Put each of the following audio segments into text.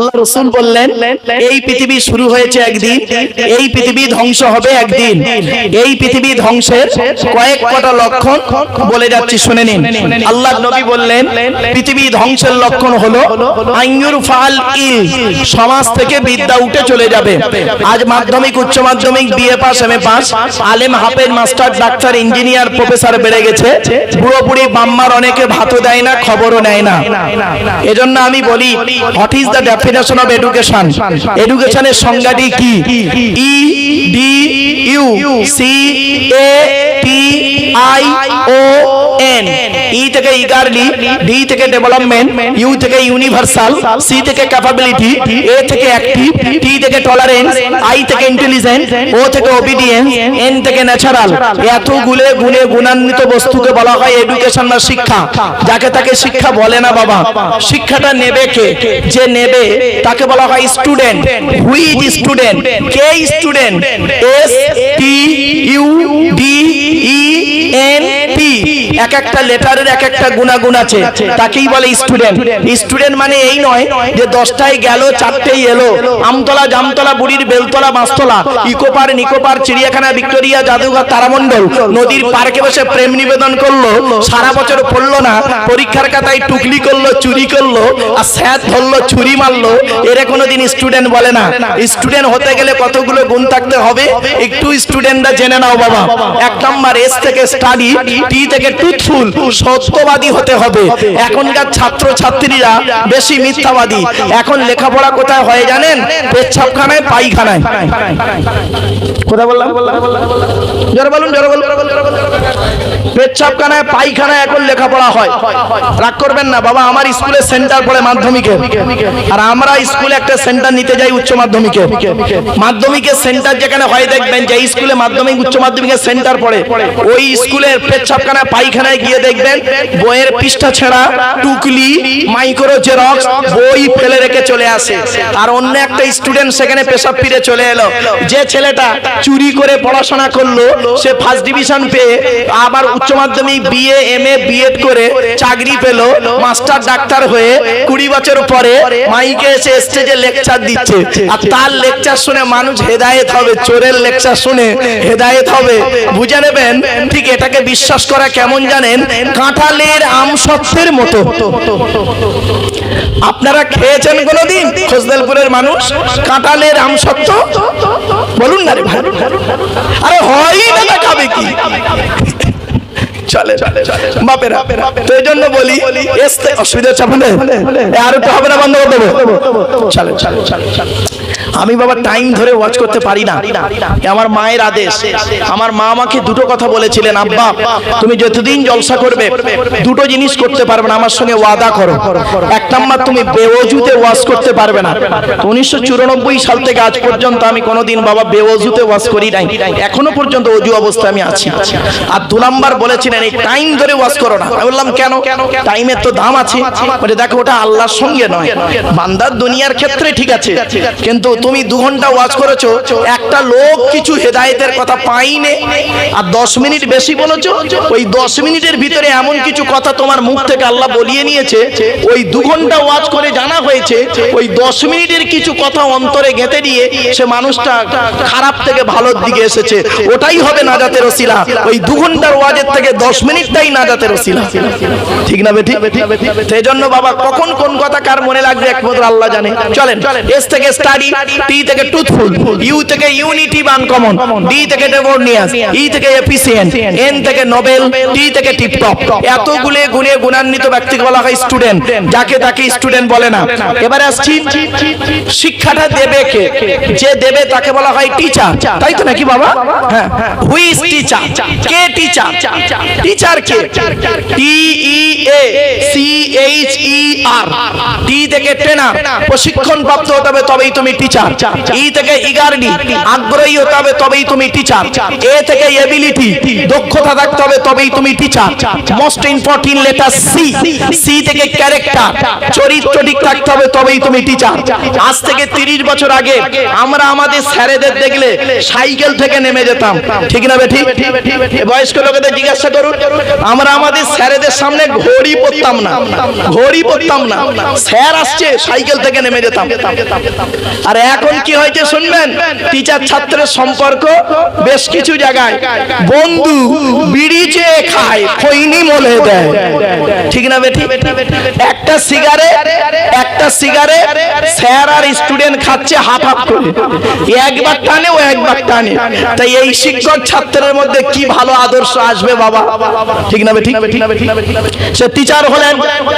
আল্লাহ রসুল বললেন, এই পৃথিবী শুরু হয়েছে একদিন, এই পৃথিবী ধ্বংস হবে একদিন। এই পৃথিবী ধ্বংসের কয়েক কটা লক্ষণ বলে যাচ্ছি, শুনে নিন। আল্লাহ নবী বললেন, পৃথিবী ধ্বংসের লক্ষণ হলো ফাল ইল, সমাজ থেকে বিদ্যা উঠে চলে যাবে। আজ মাধ্যমিক, উচ্চ মাধ্যমিক, BA pass, M A pass, আলেম হাফেজ, মাস্টার, ডাক্তার, ইঞ্জিনিয়ার, প্রফেসর বেড়ে গেছে। পুরোপুরি বাম্মার অনেকে ভাতও দেয় না, খবরও নেয় না। এজন্য আমি বলি what is the definition of education এডুকেশনের সংজ্ঞাটি কি? E D U C A T I O N E থেকে ইগারলি ডি থেকে ডেভেলপমেন্ট ইউ থেকে ইউনিভার্সাল সি থেকে ক্যাপাবিলিটি এ থেকে অ্যাক্টিভ টি থেকে টলারেন্স আই থেকে ইন্টেলিজেন্ট ও থেকে ওবিডিয়েন্স এন থেকে ন্যাচারাল এতগুলো গুণে গুণান্বিত বস্তুকে বলা হয় এডুকেশন বা শিক্ষা। যাকে তাকে শিক্ষা বলে না বাবা। শিক্ষাটা নেবে কে? যে নেবে, তাকে বলা হয় স্টুডেন্ট হুইজ স্টুডেন্ট কে student S T U D E N এক একটা লেটারের এক একটা গুণাগুণ আছে। তাকেই বলে স্টুডেন্ট স্টুডেন্ট মানে এই নয় যে দশটায় গেল, চারটেই এলো। আমতলা, জামতলা, বুড়ির বেলতলা মাস্তলা ইকোপার, নিকোপার, চিড়িয়াখানা, ভিক্টোরিয়া, জাদুঘর, তারামণ্ডল। নদীর পার্কে বসে প্রেম নিবেদন করল। সারা বছর পড়ল না, পরীক্ষার খাতায় টুকলি করল, চুরি করল, আর স্যাদ ধরলো, ছুরি মারলো। এরা কোনোদিন স্টুডেন্ট বলে না। স্টুডেন্ট হতে গেলে কতগুলো গুণ থাকতে হবে? একটু স্টুডেন্টরা জেনে নাও বাবা। এক নাম্বার এস থেকে স্টাডি টি থেকে ট্রুথফুল সত্যবাদী হতে হবে। এখনকার ছাত্র ছাত্রীরা বেশি মিথ্যাবাদী। এখন লেখাপড়া কোথায় হয় জানেন? পেচ্ছাপখানায় পাইখানায় কোথায় বললাম? জোরে বলুন জোরে বলুন। পেচ্ছাপখানায় পাইখানায় এখন লেখাপড়া হয়। রাগ করবেন না, বাবা, আমার স্কুলে সেন্টার পড়ে মাধ্যমিকে। আর আমরা স্কুলে একটা সেন্টার নিতে যাই উচ্চ মাধ্যমিকে। মাধ্যমিকের সেন্টার যেখানে হয়, দেখবেন যে স্কুলে মাধ্যমিক, উচ্চ মাধ্যমিকের সেন্টার পড়ে। ওই স্কুলের পেচ্ছাপখানা পাইখানায় গিয়ে দেখবেন বইয়ের পৃষ্ঠা ছেঁড়া টুকলি মাইক্রো জেরক্স বই ফেলে রেখে চলে আসে। আর অন্য একটা স্টুডেন্ট সেখানে পেশাব ফিরে চলে এলো। যে ছেলেটা চুরি করে পড়াশোনা করল, সে ফার্স্ট ডিভিশন পেয়ে আবার উচ্চ মাধ্যমিক বিএ এম এ বিএড করে চাকরি পেল মাস্টার ডাক্তার হয়ে কুড়ি বছর পরে মাইকে এসে স্টেজে লেকচার দিচ্ছে। আর তার লেকচার শুনে মানুষ হেদায়েত হবে, চোরের লেকচার শুনে হেদায়েত হবে। বুঝে নেবেন, ঠিক এটাকে বিশ্বাস করা কেমন জানেন, কাঁঠালের আম সত্যের মতো। আপনারা খেয়েছেন কোনোদিন খোসদেলপুরের মানুষ? কাঁঠালের আম সত্য? বলুন না রে ভাই। আরে হয় না তা খাবে কি? চলে বাপেরা, তো বলি অসুবিধা আর একটু হবে না, বন্ধ করে দেবো? চলে চলে চলে চলে। আমি বাবা টাইম ধরে ওয়াচ করতে পারি না। আমার মায়ের আদেশ। আমার মা আমাকে দুটো কথা বলেছিলেন, আব্বা, তুমি যতদিন জলসা করবে, দুটো জিনিস করতে পারবে না, আমার সঙ্গে ওয়াদা করো। এক নাম্বার তুমি বেওজুতে ওয়াজ করতে পারবে না। উনিশশো চুরানব্বই সাল থেকে আজ পর্যন্ত আমি কোনোদিন বাবা বেওজুতে ওয়াজ করি নাই। এখনও পর্যন্ত অজু অবস্থায় আমি আছি। আর দু নাম্বার বলেছিলেন, এই টাইম ধরে ওয়াজ করো না। আমি বললাম, কেন? টাইমের তো দাম আছে। দেখো, ওটা আল্লাহর সঙ্গে নয়। বান্দার দুনিয়ার ক্ষেত্রে ঠিক আছে। কিন্তু তুমি দু ঘণ্টা ওয়াজ করেছ, একটা লোক কিছু হেদায়েতের কথা পাইনে, আর দশ মিনিট বেশি বলেছ, ওই দশ মিনিটের ভিতরে এমন কিছু কথা তোমার মুখ থেকে আল্লাহ বলিয়ে নিয়েছে, ওই দু ঘণ্টা ওয়াজ করে জানা হয়েছে, ওই দশ মিনিটের কিছু কথা অন্তরে গেঁথে দিয়ে সে মানুষটা খারাপ থেকে ভালোর দিকে এসেছে। ওটাই হবে নাজাতের ওসিলা। ওই দু ঘণ্টার ওয়াজের থেকে দশ মিনিটটাই নাজাতের ওসিলা। ঠিক না বেঠি? সেই জন্য বাবা, কখন কোন কথা কার মনে লাগবে একমাত্র আল্লাহ জানে। চলেন, এস থেকে স্টাডি টি থেকে টুথফুল, ইউ থেকে ইউনিটি বান কমন ডি থেকে ডেভোর্নিয়াস ই থেকে এফিসিয়েন্ট, এন থেকে নোবেল, টি থেকে টিপটপ। এতগুলো গুণে গুণান্বিত ব্যক্তিকে বলা হয় স্টুডেন্ট, যাকে তাকে স্টুডেন্ট বলে না। এবারে আসছি, শিক্ষাটা দেবে কে? যে দেবে তাকে বলা হয় টিচার। তাই তো নাকি বাবা? হ্যাঁ। হুই ইজ টিচার কে teacher teacher K? T E A C H E R T থেকে ট্রেনার প্রশিক্ষণ প্রাপ্ত হতে হবে, তবেই তুমি টিচার ই থেকে ইগারডি আগ্রহী হতে হবে তবেই তুমি টিচার এ থেকে এবিলিটি দক্ষতা থাকতে হবে তবেই তুমি teacher most important letter C C থেকে ক্যারেক্টার চরিত্র ঠিক থাকতে হবে তবেই তুমি টিচার আজ থেকে তিরিশ বছর আগে আমরা আমাদের স্যারেদের দেখলে সাইকেল থেকে নেমে যেতাম। ঠিক না বেঠি? বয়স্ক লোকেদের জিজ্ঞাসা করুন। আমরা আমাদের স্যারেদের সামনে ঘড়ি পড়তাম না। ঘড়ি পড়তাম না। স্যার আসছে সাইকেল থেকে নেমে যেতাম। আর এখন কি হয়েছে শুনবেন? টিচার ছাত্রের সম্পর্ক বেশ কিছু জায়গায়। বন্ধু বিড়ি চেয়ে খায়, খৈনি মলে দেয়। ঠিক না বেটি? একটা সিগারেট একটা সিগারেট স্যার আর স্টুডেন্ট খাচ্ছে, হাফ হাফ করে। একবার টানে, ও একবার টানে। তাই এই শিক্ষক ছাত্রের মধ্যে কি ভালো আদর্শ আসবে বাবা? ঠিক না বেটি? সে টিচার হলেন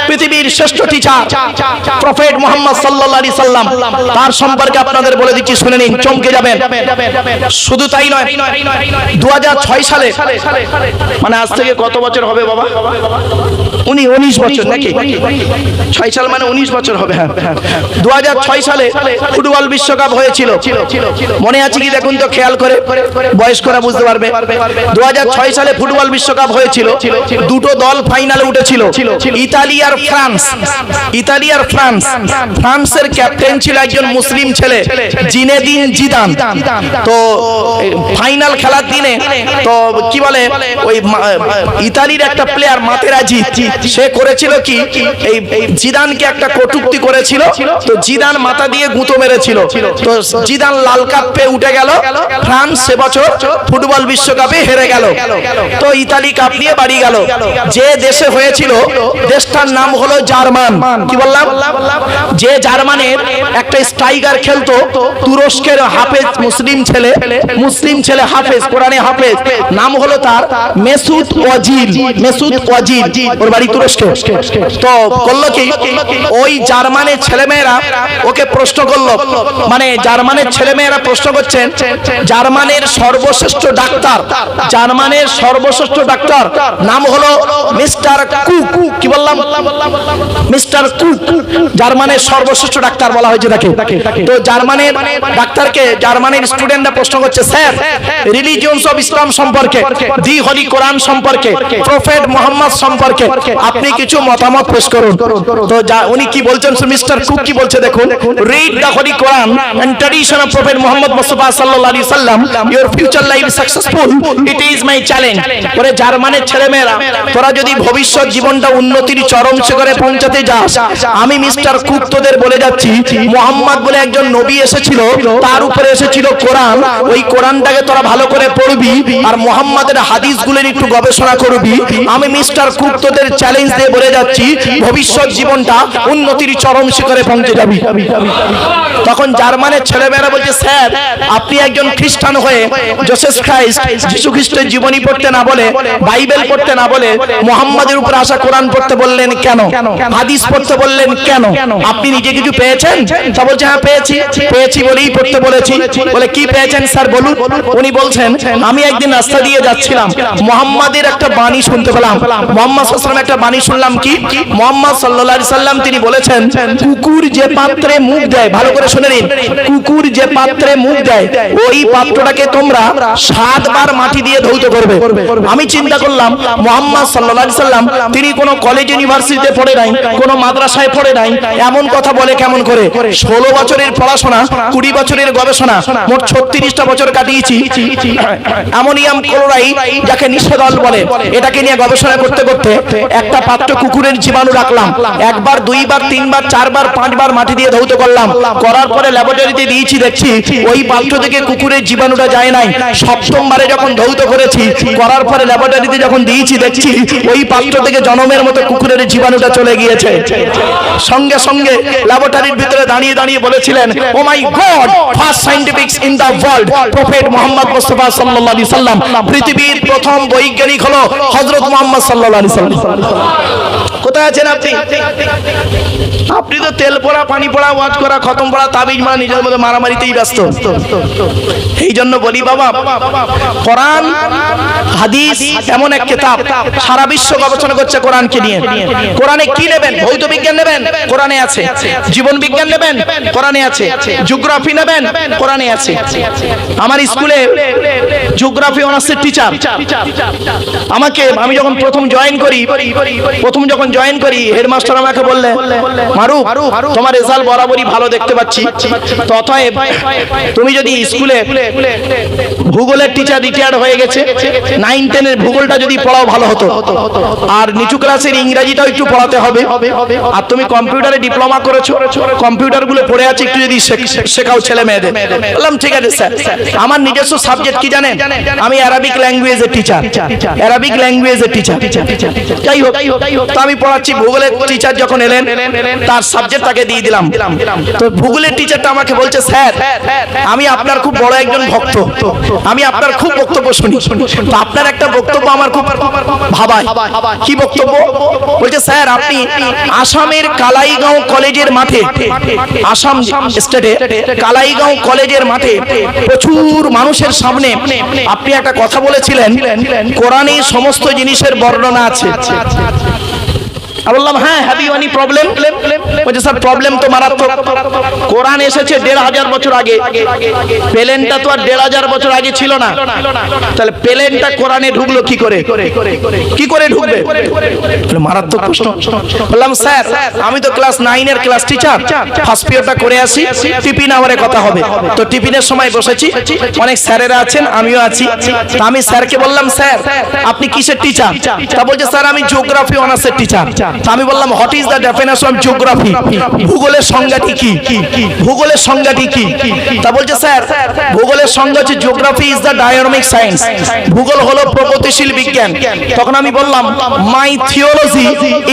পৃথিবীর শ্রেষ্ঠ টিচার প্রফেট মোহাম্মদ সাল্লাল্লাহু আলাইহি সাল্লাম। তার সম্পর্কে আপনাদের বলে দিচ্ছি, শুনে নিন, চমকে যাবেন। শুধু তাই নয় দু সালে মানে আজ থেকে কত বছর হবে বাবা? উনি উনিশ বছর নাকি? ছয় সাল মানে উনিশ বছর হবে হ্যাঁ দু সালে ফুটবল বিশ্বকাপ হয়েছিল। মনে আছে কি দেখুন তো, খেয়াল করে, বয়স্করা বুঝতে পারবে। দু সালে ফুটবল বিশ্বকাপ হয়েছিল, দুটো দল ফাইনালে উঠেছিল, ইতালি আর ফ্রান্স। ইতালি আর ফ্রান্স। ফ্রান্সের ক্যাপ্টেন ছিল একজন মুসলিম ছেলে। Zinedine Zidane. তো ফাইনাল খেলার দিনে, তো, কি বলে, ওই ইতালির একটা প্লেয়ার মাতেরাজি, সে করেছিল কি, এই জিদানকে একটা কটুক্তি করেছিল, তো জিদান মাথা দিয়ে গুঁতো মেরেছিল। তো জিদান লাল কাপ পেয়ে উঠে গেল, ফ্রান্স সে বছর ফুটবল বিশ্বকাপে হেরে গেল। তো ইতালি কাপ নিয়ে বাড়ি গেল। যে দেশে হয়েছিল, দেশটার নাম হলো জার্মান। কি বললাম? যে জার্মানের একটা স্ট্রাইকার খেলতো তুরস্কের হাফেজ মুসলিম ছেলে মুসলিম ছেলে হাফেজ, কোরআনে হাফেজ। নাম হলো তার মেসুদ ওয়াজিল মেসুদ ওয়াজিল, ওর বাড়ি তুরস্কে। তো করল কি, ওই জার্মানের ছেলেমেয়েরা ওকে প্রশ্ন করল মানে জার্মানের ছেলেমেয়েরা প্রশ্ন করছেন, জার্মানের সর্বশ্রেষ্ঠ ডাক্তার, জার্মানের সর্বশ্রেষ্ঠ ডাক্তার, নাম হলো মিস্টার কুক, কি বললাম? মিস্টার কুক, জার্মানের সর্বশ্রেষ্ঠ ডাক্তার বলা হয়েছে তাকে। তো জার্মানের ডাক্তারকে, জার্মানের স্টুডেন্টরা প্রশ্ন করছে, স্যার রিলিজিয়নস অফ ইসলাম সম্পর্কে দি হলি কোরআন সম্পর্কে প্রফেট মোহাম্মদ সম্পর্কে আপনি কিছু মতামত পেশ করুন। তো উনি কি বলছেন মিস্টার কুক কি বলছে, দেখুন read the holy Quran and tradition of prophet Muhammad Mustafa সাল্লাল্লাহু আলাইহি সাল্লাম your future life successful it is my challenge করে জার্মানের ছেলেমেয়েরা, তোরা যদি ভবিষ্যৎ জীবনটা উন্নতির চরম শিখরে পৌঁছাতে যাস, আমি মিস্টার কুক তোদের বলে যাচ্ছি, মোহাম্মদ বলে একজন নবী এসেছিল, তার উপরে এসেছিল কোরআন। ওই কোরআনটাকে তোরা ভালো করে পড়বি আর মোহাম্মদের হাদিসগুলোর একটু গবেষণা করবি। আমি মিস্টার কুক তোদের চ্যালেঞ্জ দিয়ে বলে যাচ্ছি, ভবিষ্যৎ জীবনটা উন্নতির চরম শিখরে পৌঁছে যাবি। তখন জার্মানের ছেলেমেয়েরা বলছে, স্যার, আপনি একজন খ্রিস্টান হয়ে জোসেফ খ্রাইস্ট যিশু খ্রিস্টের জীবনী পড়তে না বলে, বাইবেল পড়তে না বলে মোহাম্মদের উপর আসা কোরআন পড়তে বললেন কেন? হাদিস পড়তে বললেন কেন? আপনি নিজে কিছু পেয়েছেন? তা বলছে হ্যাঁ পেয়েছি। পেয়েছি। বলেই পড়তে বলেছি। বলে কি পেয়েছেন স্যার? বলুন। উনি বলছেন আমি একদিন রাস্তা দিয়ে যাচ্ছিলাম। মোহাম্মদের একটা বাণী শুনতে পেলাম। মোহাম্মদ সাল্লাম একটা বাণী শুনলাম কি? মোহাম্মদ আলাইহি সাল্লাম তিনি বলেছেন কুকুর যে পাত্রে মুখ দেয় ভালো করে শুনে নিন কুকুর যে পাত্রে মুখ দেয় ওই পাত্রটাকে তোমরা সাতবার মাটি দিয়ে ধৌত করবে। আমি চিন্তা করলাম মোহাম্মদ আলাইহি সাল্লাম তিনি কোনো কলেজ ইউনিভার্সিটিতে পড়ে নাই কোনো মাদ্রাসায় পড়ে নাই এমন কথা বলে কেমন করে? ষোলো বছরের পড়াশোনা কুড়ি বছরের গবেষণা মোট ছত্রিশটা বছর কাটিয়েছি। অ্যামোনিয়াম ক্লোরাইড যাকে নিষেধল বলে এটাকে নিয়ে গবেষণা করতে করতে একটা পাত্র কুকুরের জীবাণু রাখলাম। একবার দুইবার তিনবার চারবার পাঁচবার মাটি দিয়ে ধৌত করলাম। করার পরে ল্যাবরেটরিতে দিয়েছি দেখছি ওই পাত্র থেকে কুকুরের জীবাণুটা যায় নাই। সপ্তমবারে যখন ধৌত করেছি করার পরে ল্যাবরেটরিতে যখন দিয়েছি দেখছি ওই পাত্র থেকে জনমের মতো কুকুরের জীবাণুটা চলে গিয়েছে। সঙ্গে সঙ্গে ল্যাবরেটরির ভিতরে দাঁড়িয়ে দাঁড়িয়ে বলেছিলেন ও my God first scientists in the world prophet Muhammad Mustafa সাল্লাল্লাহু আলাইহি সাল্লাম পৃথিবীর প্রথম বৈজ্ঞানিক হলো হযরত মুহাম্মদ সাল্লাল্লাহু আলাইহি সাল্লাম। কোথায় আছেন আপনি? আপনি তো তেল পড়া, পানি পড়া, ওয়াজ করা, খতম পড়া, তাবিজ মারা, নিজের মধ্যে মারামারিতেই ব্যস্ত। এই জন্য বলি, বাবা, কোরআন, হাদিস, এমন এক কিতাব সারা বিশ্ব গবেষণা করছে কোরআনকে নিয়ে। কোরআনে কি নেবেন? ভৌত বিজ্ঞান নেবেন? কোরআনে আছে। জীবন বিজ্ঞান নেবেন? কোরআনে আছে। জিওগ্রাফি নেবেন? কোরআনে আছে। আমার স্কুলে জিওগ্রাফি অনার্সের টিচার আমাকে, আমি যখন প্রথম জয়েন করি, প্রথম যখন জয়েন করি হেডমাস্টার আমাকে বললেন মারু তোমার রেজাল্ট বরাবরই ভালো দেখতে পাচ্ছি। তথায় তুমি যদি স্কুলে ভূগোলের টিচার রিটায়ার্ড হয়ে গেছে নাইন টেনের ভূগোলটা যদি পড়াও ভালো হতো, আর নিচু ক্লাসের ইংরাজিটাও একটু পড়াতে হবে, আর তুমি কম্পিউটারে ডিপ্লোমা করেছ কম্পিউটারগুলো পড়ে আছে একটু যদি শেখাও ছেলে মেয়েদের। বললাম, ঠিক আছে স্যার আমার নিজস্ব সাবজেক্ট কি জানেন? আমি অ্যারাবিক ল্যাঙ্গুয়েজের টিচার অ্যারাবিক ল্যাঙ্গুয়েজের টিচার যাই হোক আমি পড়াচ্ছি ভূগোলের টিচার যখন এলেন তার সাবজেক্ট তাকে দিয়ে দিলাম। তো ভূগোলের টিচারটা আমাকে বলছে, স্যার, আমি আপনার খুব বড় একজন ভক্ত। আমি আপনার খুব বক্তব্য শুনি। তো আপনার একটা বক্তব্য আমার খুব ভাবায়। কি বক্তব্য? বলছে, স্যার, আপনি আসামের কালাইগাঁও কলেজের মাঠে, আসাম স্টেটে কালাইগাঁও কলেজের মাঠে প্রচুর মানুষের সামনে আপনি একটা কথা বলেছিলেন, কোরআনে সমস্ত জিনিসের বর্ণনা আছে। হ্যাঁ কোরআন এসেছে দেড় হাজার বছর আগে। প্লেনটা তো আর দেড় হাজার বছর আগে ছিল না। তাহলে প্লেনটা ঢুকলো কি করে? কি করে আমি তো ক্লাস নাইনের ক্লাস টিচার। ফার্স্ট পিরিয়ডটা করে আসি। টিফিন আওয়ারে কথা হবে। তো টিফিনের সময় বসেছি। অনেক স্যারেরা আছেন, আমিও আছি। আমি স্যারকে বললাম, স্যার, আপনি কিসের টিচার? তা বলছে, স্যার, আমি জিওগ্রাফি অনার্সের টিচার। আমি বললাম what is the definition of geography ভূগোলের সংজ্ঞাটি কি? ভূগোলের সংজ্ঞাটি কি? তা বলছে স্যার ভূগোলের সংজ্ঞা হচ্ছে geography is the dynamic science ভূগোল হলো প্রগতিশীল বিজ্ঞান। তখন আমি বললাম my theology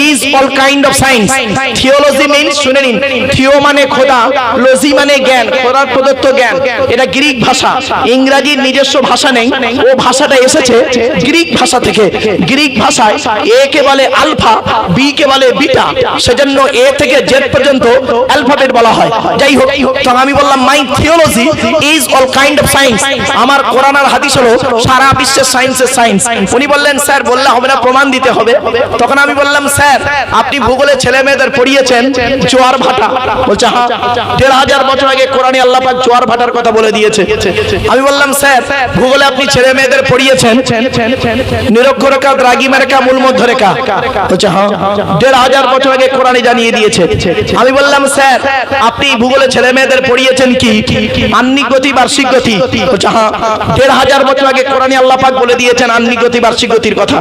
is all kind of science theology means শুনে নিন থিও মানে খোদা লজি মানে জ্ঞান, খোদার প্রদত্ত জ্ঞান। এটা গ্রিক ভাষা। ইংরাজির নিজস্ব ভাষা নেই। ও ভাষাটা এসেছে গ্রিক ভাষা থেকে। গ্রিক ভাষায় এ কে বলে আলফা বি বলে বিটা, সেজন্য এ থেকে জেড পর্যন্ত অ্যালফাবেট বলা হয়। যাই হোক তখন আমি বললাম my theology is all kind of science আমার কোরআন হাদিস হলো সারা বিশ্বের সায়েন্সের সায়েন্স উনি বললেন, স্যার, বললে হবে না, প্রমাণ দিতে হবে। তখন আমি বললাম, স্যার, আপনি ভূগোলে ছেলে মেয়েদের পড়িয়েছেন জোয়ার ভাটা। বলছে হ্যাঁ দেড় হাজার বছর আগে কোরআনে আল্লাহ পাক জোয়ার ভাটার কথা বলে দিয়েছে। আমি বললাম, স্যার, ভূগোলে আপনি ছেলে মেয়েদের পড়িয়েছেন নিরক্ষরেখা দ্রাগিমা মূল মধ্য রেখা বলছে হ্যাঁ দেড় হাজার বছর আগে কোরআনে জানিয়ে দিয়েছে। আমি বললাম, স্যার, আপনি ভূগোলে ছেলে মেয়েদের পড়িয়েছেন কি? আন্নিক গতি, বার্ষিক গতি? হ্যাঁ দেড় হাজার বছর আগে কোরআনে আল্লাহ পাক বলে দিয়েছেন আন্নিক গতি, বার্ষিক গতির কথা।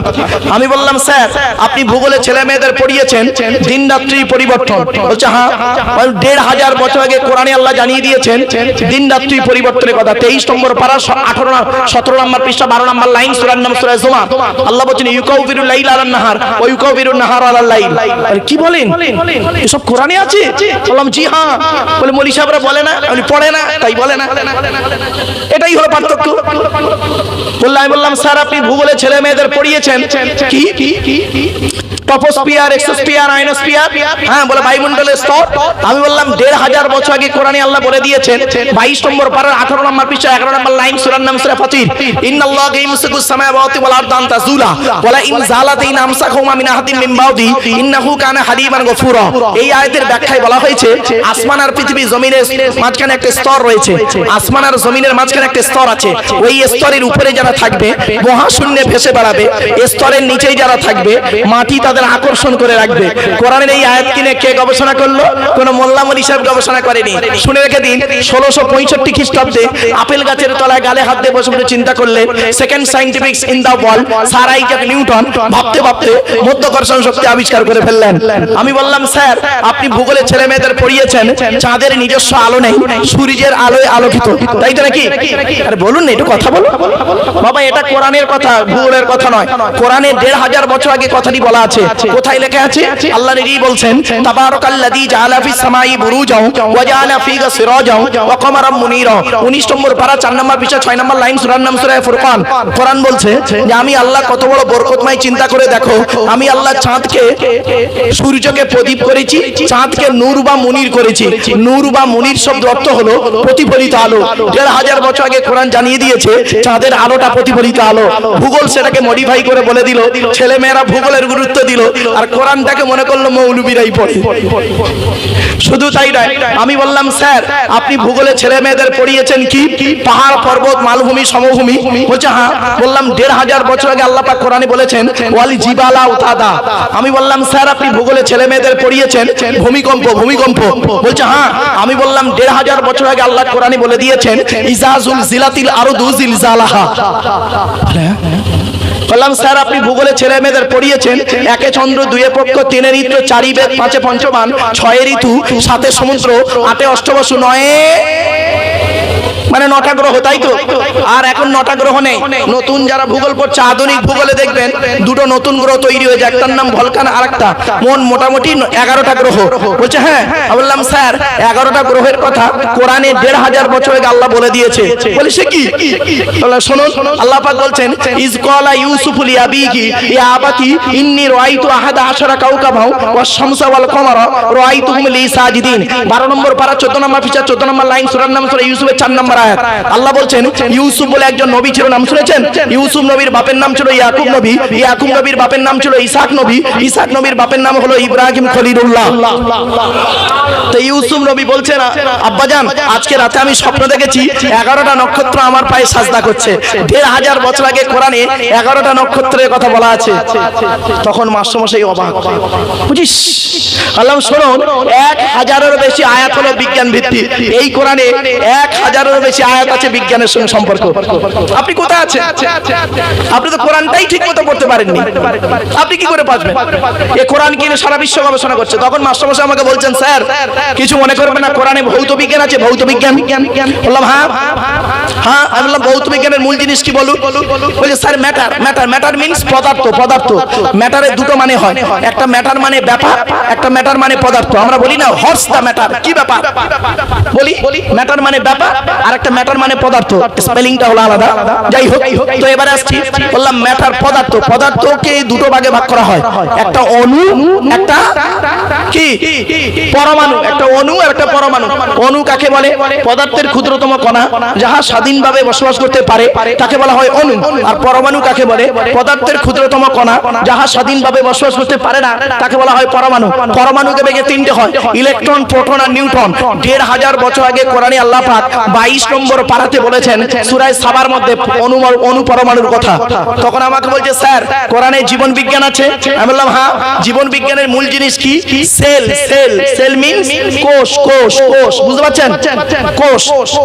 আমি বললাম, স্যার, আপনি ভূগোলে ছেলে মেয়েদের পড়িয়েছেন, দিন রাত্রি পরিবর্তন। বলছে হ্যাঁ দেড় হাজার বছর আগে কোরআনে আল্লাহ জানিয়ে দিয়েছেন, দিন রাত্রি পরিবর্তনের কথা। তেইশ নম্বর পারা আঠারো সতেরো নম্বর পৃষ্ঠা, বারো নম্বর লাইন, সুরান নাম, সুরায় জমা আল্লাহ বলছেন ইউকাউ বিরুল লাইল আলান নাহার ও ইউকাউ বিরুল নাহার আলাল লাইল আরে কি বলেন? এসব কোরআনে আছে? বললাম জি হ্যাঁ। বলে মলি সাহেবরা বলে না? উনি পড়ে না। তাই বলে না। এটাই হলো পার্থক্য। বললাম আমি বললাম স্যার আপনি ভূগোলে ছেলে মেয়েদের পড়িয়েছেন। কি? টপোস্পিয়ার এক্সোস্পিয়ার আইনোস্পিয়ার হ্যাঁ বলে বায়ুমণ্ডলের স্তর। আমি বললাম, দেড় হাজার বছর আগে আল্লাহ বলে দিয়েছেন, বাইশ নম্বর পারার আঠারো নম্বর এগারো নম্বর লাইন সুরান নাম সুরা ফাতির। ইন্নাল্লাহ ইন বাউদি, ইন্নাহু কানা এই আয়াতের ব্যাখ্যায় বলা হয়েছে, আসমান আর পৃথিবী জমিনের মাঝখানে একটা স্তর রয়েছে। আসমান আর জমিনের মাঝখানে একটা স্তর আছে। ওই স্তরের উপরে যারা থাকবে, মহাশূন্যে ভেসে বেড়াবে। স্তরের নিচেই যারা থাকবে, মাটি তাদের আকর্ষণ করে রাখবে। কোরআনের এই আয়াত কিনে কে গবেষণা করল? কোন মোল্লা মলি সাহেব গবেষণা করেনি। শুনে রেখে দিন, ষোলোশো পঁয়ষট্টি খ্রিস্টাব্দে আপেল গাছের তলায় গালে হাত দিয়ে বসে বসে চিন্তা করলে second scientific in the world sir Isaac Newton ভাবতে ভাবতে মধ্যাকর্ষণ শক্তি আবিষ্কার করে ফেললেন। আমি বললাম, স্যার, আপনি ভূগোলে ছেলে মেয়েদের পড়িয়েছেন, চাঁদের নিজস্ব আলো নেই, সূর্যের আলোয় আলোকিত। তাই তো নাকি? আরে বলুন না, একটু কথা বলো বাবা, এটা কোরআনের কথা, ভূগোলের কথা নয়। কোরআনে দেড় হাজার বছর আগে কথাটি বলা আছে কোথায় লেখা আছে? আল্লাহ নিজেই বলছেন, তাবারাকাল্লাযী জাআলা ফিস সামাই বুরুজাও ওয়া জাআলা ফিহা সিরাজাও ওয়া কমারাম মুনীরা 19 নম্বর পারা 4 নম্বর পৃষ্ঠা 6 নম্বর লাইন সূরার নাম সূরা ফুরকান। কোরআন বলছে যে, আমি আল্লাহ কত বড় বরকতময় চিন্তা করে দেখো, আমি আল্লাহ চাঁদকে সূর্যকে প্রদীপ করেছি, চাঁদকে নূর বা মুনির করেছি। নূর বা মুনির শব্দ অর্থ হলো প্রতিফলিত আলো। দেড় হাজার বছর আগে কোরআন জানিয়ে দিয়েছে, চাঁদের আলোটা প্রতিফলিত আলো। ভূগোল সেটাকে মডিফাই করে বলে দিল। ছেলে মেয়েরা ভূগোলের গুরুত্ব দিল। আর কোরআনটাকে মনে করল মৌলবীরাই পড়ে। শুধু তাই নয়, আমি বললাম, স্যার, আপনি ভূগোলে ছেলে মেয়েদের পড়িয়েছেন কি? পাহাড়, পর্বত, মালভূমি, সমভূমি? বলছে হ্যাঁ। বললাম, দেড় হাজার বছর আগে আল্লাহ পাক কোরআনে বলেছেন, ওয়ালি জিবালা উতাদা। আমি বললাম, স্যার, আপনি ভূগোলে ছেলে মেয়েদের পড়িয়েছেন, ভূমিকম্প ভূমিকম্প। বলছে হ্যাঁ। আমি বললাম, দেড় হাজার বছর আগে আল্লাহ কোরআনে বলে দিয়েছেন, ইজাজুল জিলাতিল আরদু জিলজালাহা। বললাম, স্যার, আপনি ভূগোলে ছেলে মেয়েদের পড়িয়েছেন। একে চন্দ্র, দুয়ে পক্ষ, তিনে ঋতু, চারি বেদ, পাঁচে পঞ্চমান, ছয়ে ঋতু, সাতে সমুদ্র, আটে অষ্টবসু, নয়ে মানে নটা গ্রহ তাই তো? আর এখন নটা গ্রহ নেই। নতুন যারা ভূগোল পড়ছে আধুনিক ভূগোলে দেখবেন, দুটো নতুন গ্রহ তৈরি হয়েছে একটার নাম ভলকান আর একটা মন মোটামুটি এগারোটা গ্রহ। বলছে হ্যাঁ বললাম, স্যার, এগারোটা গ্রহের কথা কোরআনে দেড় হাজার বছর আগে আল্লাহ বলে দিয়েছে। বলে সে কি? শুনুন, আল্লাহ পাক বলছেন, ইজ কলা ইউসুফুল ইয়াবিহি ইয়া আবাতি ইন্নি রাআইতু আহাদা আশারা কাউকাবাও ওয়াস শামসা ওয়াল কমারা, রাআইতুহুম লি সাজিদিন। 12 নম্বর পারা 14 নম্বর ফিচার 14 নম্বর লাইন, সূরার নাম, সূরা ইউসুফের 4 নম্বর আয়াত আল্লাহ বলছেন, ইউসুফ বলে একজন নবী ছিল, নাম শুনেছেন? ইউসুফ নবীর বাপের নাম ছিল ইয়াকুব নবী। ইয়াকুব নবীর বাপের নাম ছিল ইসাক নবী। ইসাক নবীর বাপের নাম হলো ইব্রাহিম খলিলুল্লাহ। তো ইউসুফ নবী বলছেন আব্বাজান আজকে রাতে আমি স্বপ্ন দেখেছি, এগারোটা নক্ষত্র আমার পায়ে সাজদা করছে। দেড় হাজার বছর আগে কোরআনে এগারোটা নক্ষত্রের কথা বলা আছে। তখন মাস্টারমশাই অবাক। বুঝিস আল্লাহ, শুনুন, এক হাজারের বেশি আয়াত হলো বিজ্ঞান ভিত্তিক এই কোরআনে এক হাজারের বেশি আয়াত আছে, বিজ্ঞানের সঙ্গে সম্পর্ক। আপনি কোথায় আছেন? আপনি তো কোরআনটাই ঠিক মতো পড়তে পারেননি। আপনি কি করে পারবেন? এই কোরআন কিনে সারা বিশ্ব গবেষণা করছে? তখন মাস্টারমশাই আমাকে বলছেন, স্যার, কিছু মনে করবেন না, কোরআনে ভৌত বিজ্ঞান আছে, ভৌত বিজ্ঞান। বললাম হ্যাঁ হ্যাঁ। আমি বললাম, ভৌত বিজ্ঞানের মূল জিনিস কি বলুন? বলছে, sir, matter matter matter means পদার্থ পদার্থ। ম্যাটারের দুটো মানে হয়। একটা ম্যাটার মানে ব্যাপার, একটা ম্যাটার মানে পদার্থ। আমরা বলি না, হর্স দা ম্যাটার। কি ব্যাপার? বলি, ম্যাটার মানে ব্যাপার, আর একটা ম্যাটার মানে পদার্থ। স্পেলিংটা হলো আলাদা। যাই হোক, তো এবারে আসছি, বললাম ম্যাটার পদার্থ। পদার্থকে দুটো ভাগে ভাগ করা হয়। একটা অণু, একটা কি? পরমাণু। একটা অণু আর একটা পরমাণু। অণু কাকে বলে? পদার্থের ক্ষুদ্রতম কণা। যাহা স্বাধীনভাবে বসবাস করতে পারে, তাকে বলা হয় অণু। আর পরমাণু কাকে বলে? পদার্থের ক্ষুদ্রতম কণা। যাহা স্বাধীনভাবে বসবাস করতে পারে না, তাকে বলা হয় পরমাণু। পরমাণুকে ভেঙে তিনটে হয়। ইলেকট্রন, প্রোটন আর নিউট্রন। দেড় হাজার বছর আগে কোরআনে আল্লাহ পাক বাইশ নম্বর পাড়াতে বলেছেন, সুরায় সাবার মধ্যে অনু অনু কথা। তখন আমাকে বলছে, স্যার, কোরআনে জীবন বিজ্ঞান আছে? আমি বললাম হ্যাঁ জীবন বিজ্ঞানের মূল জিনিস কি? সেল সেল সেল মিন্স কোষ কোষ কোষ। বুঝতে পারছেন? কোষ,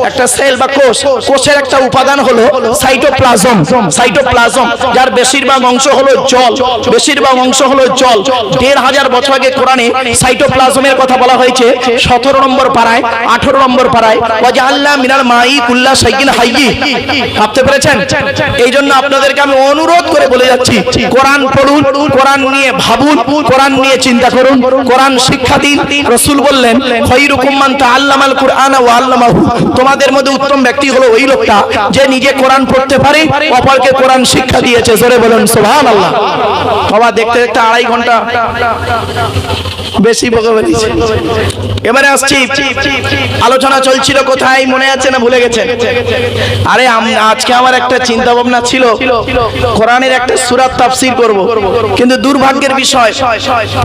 একটা সেল বা কোষ, কোষের একটা উপাদান হলো সাইটোপ্লাজম। সাইটোপ্লাজম, যার বেশিরভাগ অংশ হলো জল। বেশিরভাগ অংশ হলো জল। দেড় হাজার বছর আগে কোরআনে সাইটোপ্লাজমের কথা বলা হয়েছে। সতেরো নম্বর পাড়ায়, আঠারো নম্বর পাড়ায় ওয়াজাল্লাহ মিনাল মাই কুল্লা ভাবতে পেরেছেন? এই জন্য আপনাদেরকে আমি অনুরোধ করে বলে যাচ্ছি, কোরআন পড়ুন, কোরআন নিয়ে ভাবুন, কোরআন নিয়ে চিন্তা করুন, কোরআন শিক্ষা দিন। রসুল বললেন তোমাদের মধ্যে উত্তম ব্যক্তি হলো ওই লোকটা যে নিজে কোরআন পড়তে পারে, অপরকে কোরআন শিক্ষা দিয়েছে। জোরে বলুন, সুবহানাল্লাহ। বাবা, দেখতে দেখতে আড়াই ঘণ্টা বেশি বকে এবারে আসছি। আলোচনা চলছিল কোথায়, মনে আছে না ভুলে গেছেন আরে আজকে আমার একটা চিন্তা ভাবনা ছিল। কোরআনের একটা সুরাত তাফসির করব। কিন্তু দুর্ভাগ্যের বিষয়,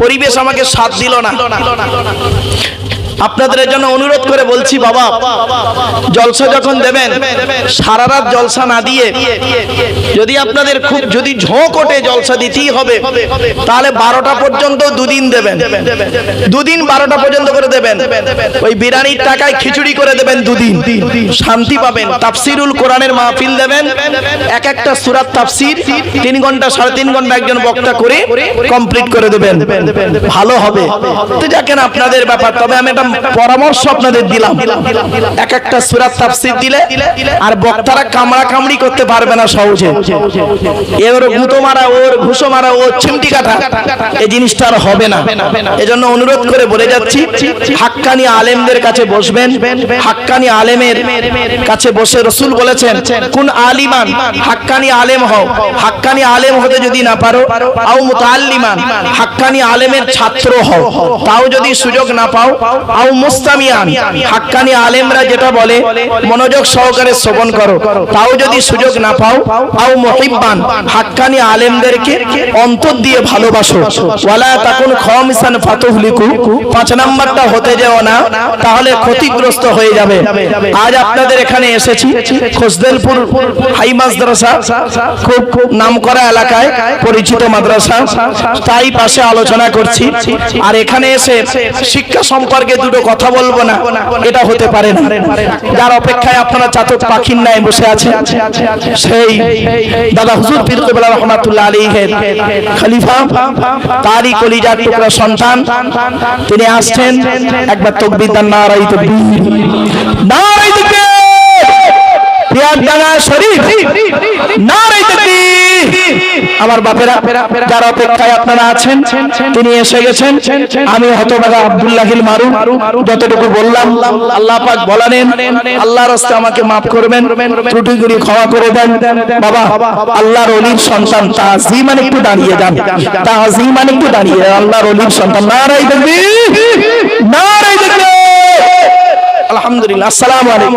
পরিবেশ আমাকে সাথ দিল না। আপনাদের জন্য অনুরোধ করে বলছি, বাবা, জলসা যখন দেবেন, সারা রাত জলসা না দিয়ে, যদি আপনাদের খুব, যদি ঝোঁক ওঠে জলসা দিতেই হবে, তাহলে বারোটা পর্যন্ত দুদিন দেবেন। দুদিন বারোটা পর্যন্ত করে দেবেন। ওই বিরিয়ানির টাকায় খিচুড়ি করে দেবেন দুদিন। শান্তি পাবেন। তাফসিরুল কোরআনের মাহফিল দেবেন। এক একটা সুরাত তাফসির তিন ঘণ্টা সাড়ে তিন ঘণ্টা একজন বক্তা করে কমপ্লিট করে দেবেন। ভালো হবে। তো যাকেন আপনাদের ব্যাপার, তবে আমি একটা পরামর্শ আপনাদের দিলাম। এক একটা সুরাত তাফসির দিলে আর বক্তারা কামড়া কামড়ি করতে পারবে না সহজে। এবার গুঁতো মারা ওর ঘুষো মারা ওর চিমটি কাটা এই জিনিসটা আর হবে না। এজন্য অনুরোধ করে বলে যাচ্ছি, হাক্কানি আলেমদের কাছে বসবেন। হাক্কানি আলেমের কাছে বসে রসুল বলেছেন, কোন আলিমান, হাক্কানি আলেম হও। হাক্কানি আলেম হতে যদি না পারো, আও মুতাল্লিমান হাক্কানি আলেমের ছাত্র হও। তাও যদি সুযোগ না পাও আও মুস্তামিয়ান, হাক্কানি আলেমরা যেটা বলে, মনোযোগ সহকারে শ্রবণ করো। তাও যদি সুযোগ না পাও, আও মুহিব্বান, হাক্কানি আলেমদেরকে অন্তর দিয়ে ভালোবাসো। ওয়ালা তাকুন খামিসান ফাতুহলিকু, পাঁচ নাম্বারটা হতে যেও না, তাহলে ক্ষতিগ্রস্ত হয়ে যাবে। আজ আপনাদের এখানে এসেছি, খোসদেলপুর হাই মাদ্রাসা, খুব খুব নামকরা এলাকায় পরিচিত মাদ্রাসা। তাই পাশে আলোচনা করছি। আর এখানে এসে শিক্ষা সম্পর্কে দুটো কথা বলব না, এটা হতে পারে না। যার অপেক্ষায় আপনারা চাতক পাখির ন্যায় বসে আছেন, সেই দাদা হুজুর পীর কেবলা রহমাতুল্লাহ আলাইহির খলিফা, তারই কলিজার টুকরা সন্তান, তিনি আসছেন, একবার তকবীর। নারাই তকবীর। আমার বাপেরা, যার অপেক্ষায় আপনারা আছেন, তিনি এসে গেছেন। আমি আব্দুল্লাহিল মারু যতটুকু বললাম, আল্লাহ পাক বলানেন আল্লাহর রাস্তে আমাকে মাফ করবেন, ত্রুটিগুলি ক্ষমা করে দেন। বাবা, আল্লাহর অলির সন্তান তাজিমান একটু দাঁড়িয়ে যান। তাজিমান একটু দাঁড়িয়ে। আল্লাহর অলির সন্তান। নারাই দেখবি নারাই দেখবি আলহামদুলিল্লাহ, আসসালামু আলাইকুম।